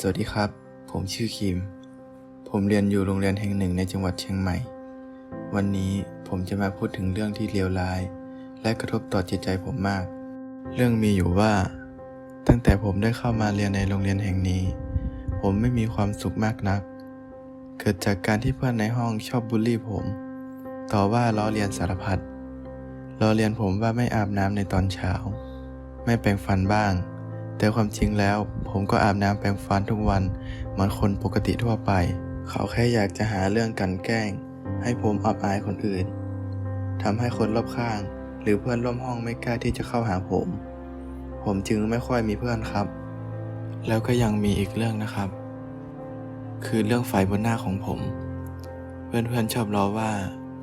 สวัสดีครับ ผมชื่อคิม ผมเรียนอยู่โรงเรียนแห่งหนึ่งในจังหวัดเชียงใหม่ วันนี้ผมจะมาพูดถึงเรื่องที่เลวร้าย และกระทบต่อจิตใจผมมาก เรื่องมีอยู่ว่า ตั้งแต่ผมได้เข้ามาเรียนในโรงเรียนแห่งนี้ ผมไม่มีความสุขมากนัก เกิดจากการที่เพื่อนในห้องชอบบูลลี่ผม ต่อว่าล้อเลียนสารพัดล้อเลียนผมว่าไม่อาบน้ำในตอนเช้า ไม่แปรงฟันบ้าง แต่ความจริงแล้ว ผมก็อาบน้ำแปรงฟันทุกวัน เหมือนคนปกติทั่วไป เขาแค่อยากจะหาเรื่องกันแกล้ง ให้ผมอับอายคนอื่นทำให้คนรอบข้าง หรือเพื่อนร่วมห้องไม่กล้าที่จะเข้าหาผม ผมจึงไม่ค่อยมีเพื่อนครับ แล้วก็ยังมีอีกเรื่องนะครับ คือเรื่องไฟบนหน้าของผม เพื่อนๆชอบล้อว่า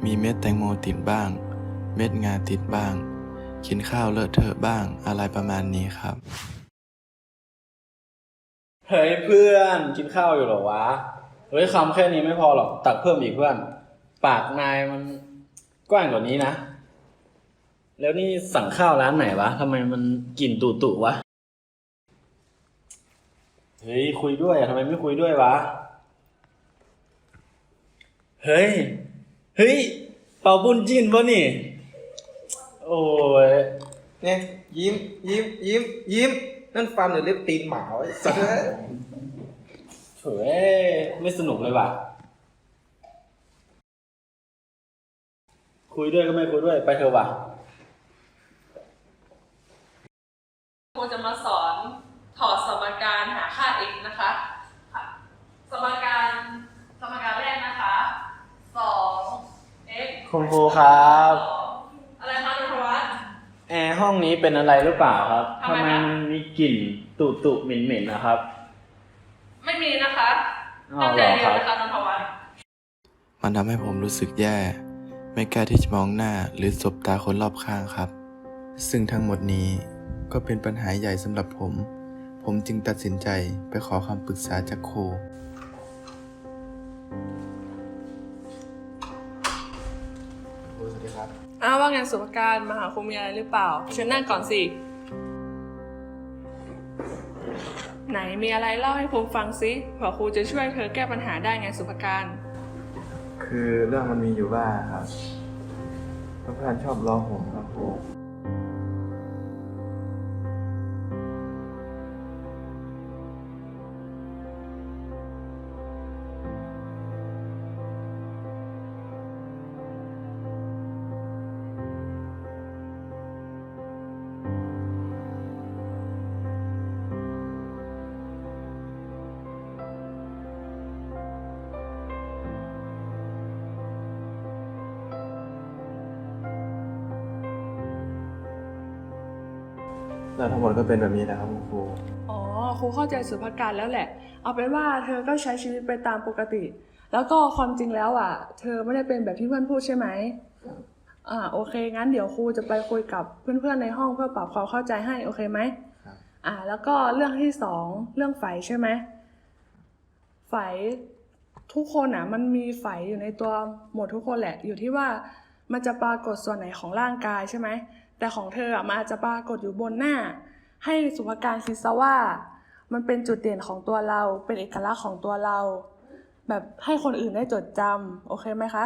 มีเม็ดแตงโมติดบ้าง เม็ดงาติดบ้างกินข้าวเลอะเทอะบ้างอะไรประมาณนี้ครับ เฮ้ยเพื่อนกินข้าวอยู่เหรอวะ เฮ้ยคำแค่นี้ไม่พอหรอกตักเพิ่มอีกเพื่อน ปากนายมันกว้างกว่านี้นะ แล้วนี่สั่งข้าวร้านไหนวะทำไมมันกลิ่นตุตุวะ เฮ้ยคุยด้วยอะทำไมไม่คุยด้วยวะ เฮ้ย เฮ้ย เป่าบุญจินปะนี่ โอ้ย เนี่ยยิ้มยิ้มยิ้มยิ้ม นั่นฟันหรือเล็บตีนหมาไอ้สัสเฉยไม่สนุกเลยว่ะ คุยด้วยก็ไม่คุยด้วย ไปเถอะว่ะครูจะมาสอนถอดสมการหาค่า x นะคะค่ะสมการสมการแรกนะคะสอง x คุณครูครับ สองอะไรคะนุทวัฒน์ แอร์ห้องนี้เป็นอะไรหรือเปล่าครับทำไมทำไมคะมันมีกลิ่นตุตุเหม็นเหม็นๆนะครับ ไม่มีนะคะอ๋อตั้งใจเรียนเหรอนะคะนุทวัฒน์มันทำให้ผมรู้สึกแย่ ไม่กล้าที่จะมองหน้าหรือสบตาคนรอบข้างครับ ซึ่งทั้งหมดนี้ก็เป็นปัญหาใหญ่สำหรับผม ผมจึงตัดสินใจไปขอคำปรึกษาจากครู อ้าวว่าไงสุภการมาหาครูมีอะไรหรือเปล่าเชิญนั่งก่อนสิ ไหนมีอะไรเล่าให้ครูฟังสิเผื่อครูจะช่วยเธอแก้ปัญหาได้ไงสุภการ คือเรื่องมันมีอยู่ว่าครับเพื่อนๆชอบล้อผมครับครู แล้วทั้งหมดก็เป็นแบบนี้นะครับคุณครูอ๋อครูเข้าใจสุภการแล้วแหละ เอาเป็นว่าเธอก็ใช้ชีวิตไปตามปกติ แล้วก็ความจริงแล้วอะ เธอไม่ได้เป็นแบบที่เพื่อนพูดใช่ไหมอ่าโอเค งั้นเดี๋ยวครูจะไปคุยกับเพื่อนๆในห้องเพื่อปรับความเข้าใจให้โอเคไหมครับอ่า แล้วก็เรื่องที่สองเรื่องไฝใช่ไหมไฝทุกคนอะ มันมีไฝอยู่ในตัวหมดทุกคนแหละ อยู่ที่ว่ามันจะปรากฏส่วนไหนของร่างกายใช่ไหม แต่ของเธออะมันอาจจะปรากฏอยู่บนหน้า ให้สุภการคิดซะว่า มันเป็นจุดเด่นของตัวเรา เป็นเอกลักษณ์ของตัวเรา แบบให้คนอื่นได้จดจำโอเคไหมคะ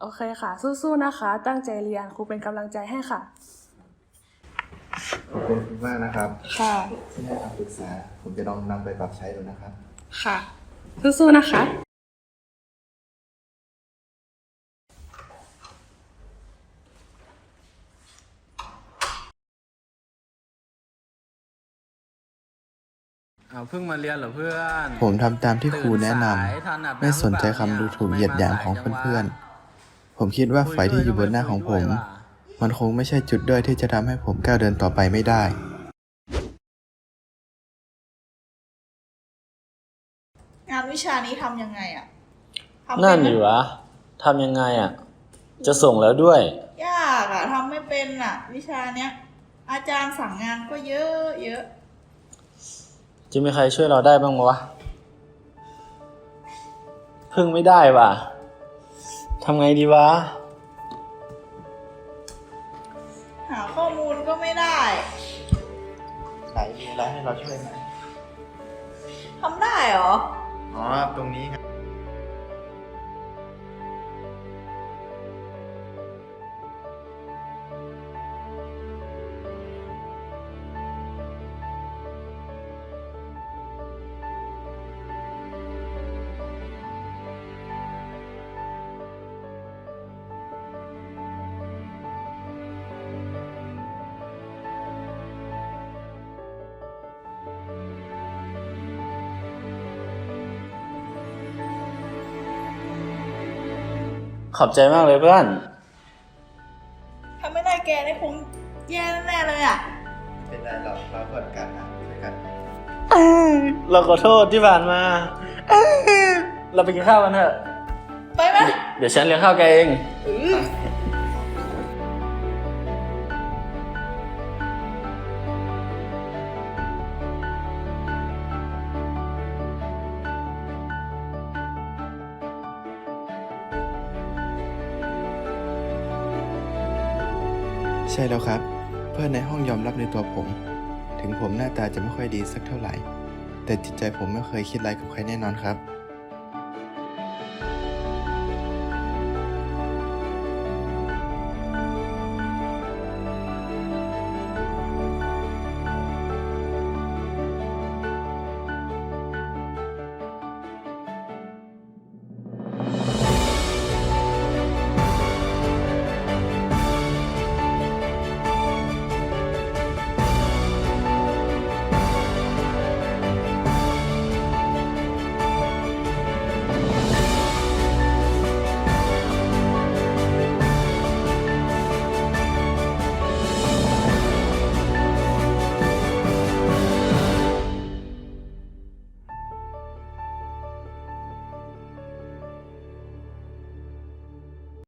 โอเคค่ะ สู้ๆนะคะ ตั้งใจเรียนครูเป็นกำลังใจให้ค่ะ ขอบคุณคุณมากนะครับ ค่ะ ที่ให้คำปรึกษา ผมจะลองนำไปปรับใช้ดูนะครับ ค่ะ สู้ๆนะคะ เอาเพิ่งมาเรียนเหรอเพื่อนผมทำตามที่ครูแนะนตื่สายทัอาบำำไม่สนใจคำดูถูกเหยียดหยามของเพื่อนๆ ผมคิดว่าไฟที่อยู่บนหน้าของผม มันคงไม่ใช่จุดด้อยที่จะทำให้ผมก้าวเดินต่อไปไม่ได้ งานวิชานี้ทำยังไงอะทำเป็นั่นไหมอยู่วะทำยังไงอะ จะส่งแล้วด้วย ยากอะทำไม่เป็นอะวิชาเนี้ย อาจารย์สั่งงานก็เยอะเยอะ จะมีใครช่วยเราได้บ้างวะพึ่งไม่ได้ว่ะทำไงดีวะ หาข้อมูลก็ไม่ได้ไหนมีอะไรให้เราช่วยไหมเหรอ อ๋อ ตรงนี้ครับ ขอบใจมากเลยเพื่อน ถ้าไม่ได้แกนี่คงแย่แน่ๆเลยอะ เป็นไรหรอกเราเพื่อนกันนะช่วยกัน เราขอโทษที่ผ่านมา เราไปกินข้าวกันเถอะไปไหม เดี๋ยวฉันเลี้ยงข้าวแกเอง ใช่แล้วครับ เพื่อนในห้องยอมรับในตัวผม ถึงผมหน้าตาจะไม่ค่อยดีสักเท่าไหร่ แต่จิตใจผมไม่เคยคิดร้ายกับใครแน่นอนครับ